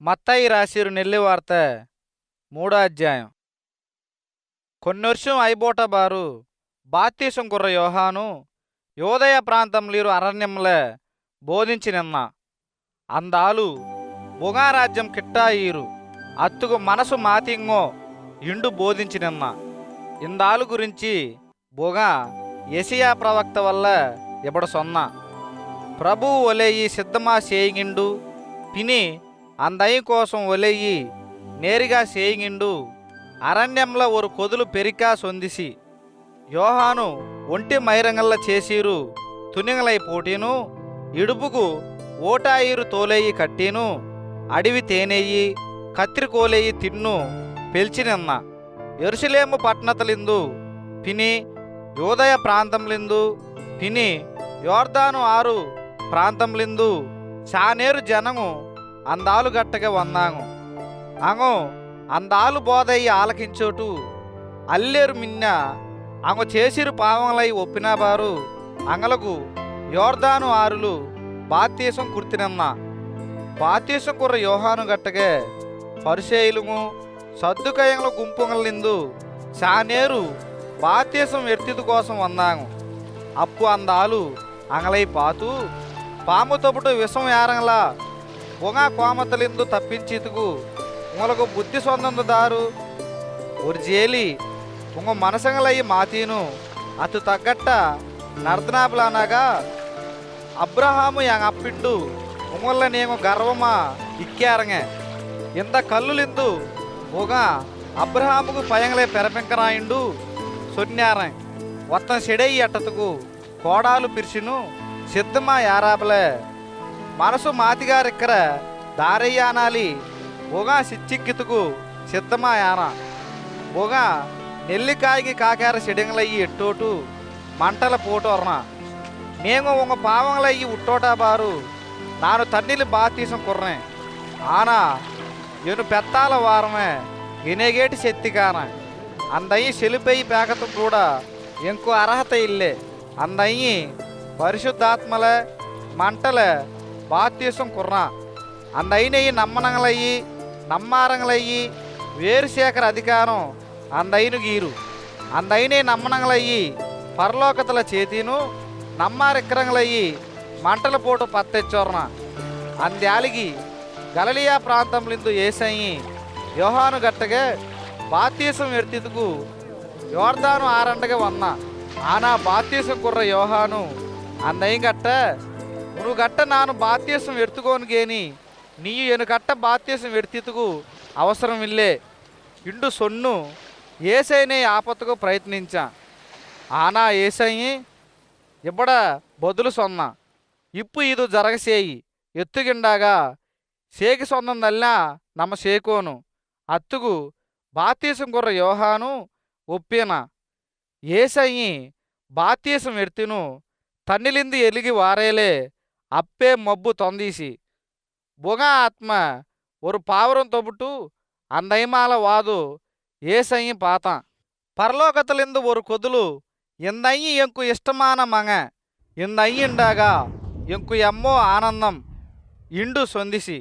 మత్తయి రాసిరు నెల్లి వార్త మూడో అధ్యాయం. కొన్ని వర్షం అయిబోట బారు బాతీసం కుర్ర యోహాను యోదయ ప్రాంతంలీరు అరణ్యంలే బోధించినిన్న అందాలు బుగారాజ్యం కిట్టాయీరు అత్తుకు మనసు మాతింగో ఇండు బోధించినిన్న ఇందాలు గురించి బుగ ఎసియా ప్రవక్త వల్ల ఇబడ సొన్న. ప్రభు ఒలే ఈ సిద్ధమా సేయింగిండు పిని అందయి కోసం ఒలెయ్యి నేరుగా సేయింగిండు అరణ్యంలో ఒక కొదులు పెరికా సొందిసి యోహాను ఒంటి మైరంగల్ల చేసిరు తునింగలై పోటీను ఇడుపుకు ఓటాయిరు తోలేయి కట్టీను అడివి తేనెయ్యి కత్తిరికోలేయి తిన్ను పెల్చినిన్న. ఎరుసలేము పట్టణతలిందు పిని యోదయ ప్రాంతంలిందు పిని యోర్దాను ఆరు ప్రాంతంలిందు చానేరు జనము అందాలు గట్టగా వందాము అంగో అందాలు బోధయ్యి ఆలకించోటు. అల్లేరు మిన్న అంగ చేసిరు పావములై ఒప్పినాబారు అంగలకు యోర్దాను ఆరులు బాత్యసం కుర్తినన్న బాత్యసం కుర్ర యోహాను గట్టగే పరిశైలుము గుంపుల గుంపుగలిందు చానేరు బాత్యసం ఎర్తిదు కోసం వందాము అప్పు అందాలు అంగలై పాతు పాము తొపుటు విషం యారంలా పొగ కోమతలిందు తప్పించితుకు ఉమలకు బుద్ధి సొందందు దారు ஒரு జేలి உங்க మనసంగలయ్యి మాతీను అతు తగ్గట్ట నర్దనాపులనగా అబ్రహాము యాంగ్ అప్పిండు ఉమల్ల నేను గర్వమా ఇక్కారంగ ఇంత కల్లులిందు ఒక అబ్రహాముకు పయంగలే పెరపెంకరాయిండు సొన్నారం ఒత్తం సెడయి అట్టతుకు కోడాలు పిరిసిను సిద్ధమా యారాపలే మనసు మాతిగారిక్కర దారయ్యానాలి. ఒగా సిచ్చిక్కితుకు సిద్ధమా యానా బొగ నెల్లికాయకి కాకార సెడింగలయ్యి ఎట్టోటు మంటల పోటోర్న. మేము ఒక పావంలయ్యి ఉట్టోటా బారు. నాను తన్నిలి బాతీసం కుర్రే ఆనా ఎను పెత్తాల వారమే ఎనేగేటి శక్తికాన అందయ్యి సెలిపై పేకత కూడా ఇంకో అర్హత ఇల్లే. అందయ్యి పరిశుద్ధాత్మల మంటల బాతీసం కుర్రా. అందయినయ్యి నమ్మనంగలయ్యి నమ్మారంగలయ్యి వేరుశేఖర అధికారం అందైను గీరు. అందైనే నమ్మనంగలయ్యి పరలోకతల చేతిను నమ్మారిక్కరంగలయ్యి మంటల పోటు పత్తెచ్చోర్న. అంద్యాలిగి గలలియా ప్రాంతంలిందు ఏసయ్యి యోహాను గట్టగా బాత్యసం ఎర్తితుకు యోర్దాను ఆరండగా వన్న. ఆనా బాత్యసం కుర్ర యోహాను అందయ్య గట్ట నువ్వు గట్ట నాను బాత్యసం ఎత్తుకోను గేని. నీయు ఎనుకట్ట బాత్యసం ఎర్తితుకు అవసరం ఇల్లే ఇండు సొన్ను ఏసైనే ఆపత్తుకు ప్రయత్నించా. ఆనా ఏసయ్యి ఇబ్బడ బదులు సొన్న. ఇప్పు ఇది జరగసేయి. ఎత్తుగిండాగా సేకి సొన్నందల్లా నమ్మ సేకోను. అత్తుకు బాతీసం కుర్ర యోహాను ఒప్పిన. ఏసయ్యి బాతీసం ఎర్తిను తన్నిలింది ఎలిగి వారేలే. అప్పే మబ్బు తొందీసి బుగ ఆత్మ ஒரு பாவரம் தொபுட்டு அந்த ஐமால வாது ஏசையும் பார்த்தான் పరలోకతలిందు ஒரு కొదులు ఇందయ్యి ఎంకు ఇష్టమాన మగ ఇందయ్యిండాగా ఎంకు ఎమ్మో ఆనందం ఇండు సొందిసి